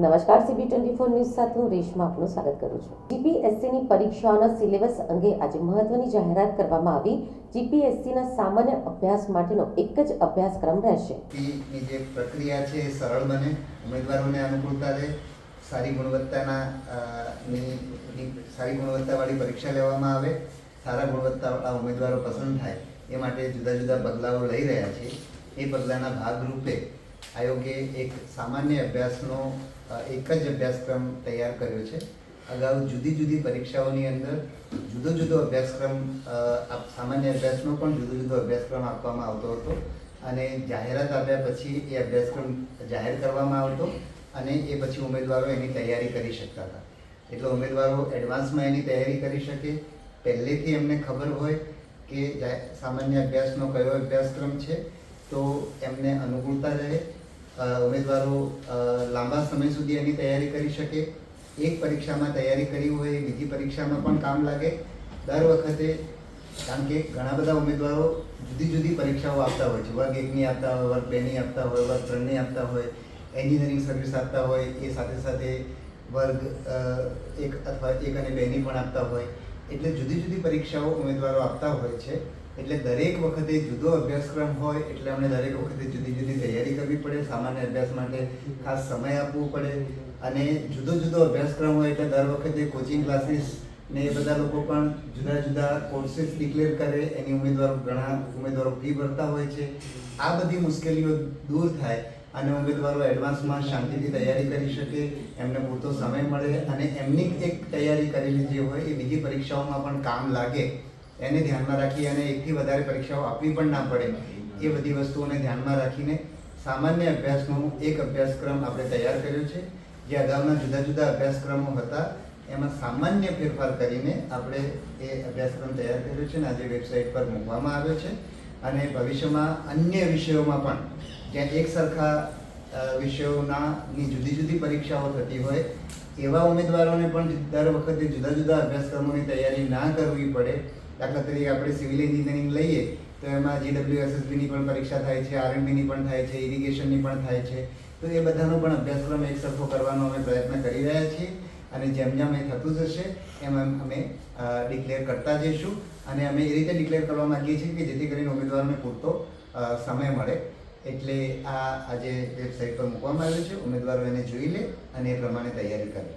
નમસ્કાર CB twenty four news સાથે હું રેશમા આપનું સ્વાગત કરું છું. જીપીએસસીની પરીક્ષાઓના સિલેબસ અંગે આજે મહત્વની જાહેરાત કરવામાં આવી. જીપીએસસીના સામાન્ય અભ્યાસ માટેનો એક જ અભ્યાસક્રમ રહેશે. ની જે પ્રક્રિયા છે એ સરળ બને, ઉમેદવારોને અનુકૂળતા રહે સારી ગુણવત્તાના સારી ગુણવત્તાવાળી પરીક્ષા લેવામાં આવે, સારા ગુણવત્તાવાળા ઉમેદવારો પસંદ થાય, એ માટે જુદા જુદા બદલાવો લઈ રહ્યા છે. એ પગલાંના ભાગરૂપે આયોગે એક સામાન્ય અભ્યાસનો એક જ અભ્યાસક્રમ તૈયાર કર્યો છે. અગાઉ જુદી જુદી પરીક્ષાઓની અંદર જુદો જુદો અભ્યાસક્રમ સામાન્ય અભ્યાસનો પણ જુદો જુદો અભ્યાસક્રમ આપવામાં આવતો હતો અને જાહેરાત આપ્યા પછી એ અભ્યાસક્રમ જાહેર કરવામાં આવતો અને એ પછી ઉમેદવારો એની તૈયારી કરી શકતા હતા. એટલે ઉમેદવારો એડવાન્સમાં એની તૈયારી કરી શકે. પહેલેથી એમને ખબર હોય કે સામાન્ય અભ્યાસનો કયો અભ્યાસક્રમ છે. તો એમને અનુકૂળતા રહે ઉમેદવારો લાંબા સમય સુધી એની તૈયારી કરી શકે. એક પરીક્ષામાં તૈયારી કરી હોય, બીજી પરીક્ષામાં પણ કામ લાગે. દર વખતે, કારણ કે ઘણા બધા ઉમેદવારો જુદી જુદી પરીક્ષાઓ આપતા હોય છે. વર્ગ એકની આપતા હોય, વર્ગ બેની આપતા હોય, વર્ગ ત્રણની આપતા હોય, એન્જિનિયરિંગ સર્વિસ આપતા હોય, એ સાથે સાથે વર્ગ એક અથવા એક અને બેની પણ આપતા હોય. એટલે જુદી જુદી પરીક્ષાઓ ઉમેદવારો આપતા હોય છે. એટલે દરેક વખતે જુદો અભ્યાસક્રમ હોય એટલે અમને દરેક વખતે જુદી જુદી તૈયારી કરવી પડે, સામાન્ય અભ્યાસ માટે ખાસ સમય આપવો પડે અને જુદો જુદો અભ્યાસક્રમ હોય એટલે દર વખતે કોચિંગ ક્લાસીસ ને એ બધા લોકો પણ જુદા જુદા કોર્સીસ ડિક્લેર કરે, એની ઉમેદવારો ઘણા ઉમેદવારો ફી ભરતા હોય છે. આ બધી મુશ્કેલીઓ દૂર થાય અને ઉમેદવારો એડવાન્સમાં શાંતિથી તૈયારી કરી શકે, એમને પૂરતો સમય મળે અને એમની એક તૈયારી કરેલી જે હોય એ બીજી પરીક્ષાઓમાં પણ કામ લાગે. એને ધ્યાનમાં રાખી અને એકથી વધારે પરીક્ષાઓ આપવી પણ ના પડે. એ બધી વસ્તુઓને ધ્યાનમાં રાખીને સામાન્ય અભ્યાસનો એક અભ્યાસક્રમ આપણે તૈયાર કર્યો છે. જે અગાઉના જુદા જુદા અભ્યાસક્રમો હતા, એમાં સામાન્ય ફેરફાર કરીને આપણે એ અભ્યાસક્રમ તૈયાર કર્યો છે અને આજે વેબસાઇટ પર મૂકવામાં આવ્યો છે. અને ભવિષ્યમાં અન્ય વિષયોમાં પણ, જ્યાં એક સરખા વિષયોના ની જુદી જુદી પરીક્ષાઓ થતી હોય, એવા ઉમેદવારોને પણ દર વખતે જુદા જુદા અભ્યાસક્રમોની તૈયારી ના કરવી પડે. દાખલા તરીકે આપણે સિવિલ એન્જિનિયરિંગ લઈએ, તો એમાં જીડબ્લ્યુએસએસબીની પણ પરીક્ષા થાય છે આરએનબીની પણ થાય છે ઇરિગેશનની પણ થાય છે. તો એ બધાનો પણ અભ્યાસક્રમ એક સરખો કરવાનો અમે પ્રયત્ન કરી રહ્યા છીએ અને જેમ જેમ એ થતું જશે, એમ એમ અમે ડિક્લેર કરતા જઈશું. અને અમે એ રીતે ડિક્લેર કરવા માંગીએ છીએ કે જેથી કરીને ઉમેદવારોને પૂરતો સમય મળે. એટલે આ આજે વેબસાઇટ પર મૂકવામાં આવ્યું છે. ઉમેદવારો એને જોઈ લે અને એ પ્રમાણે તૈયારી કરે.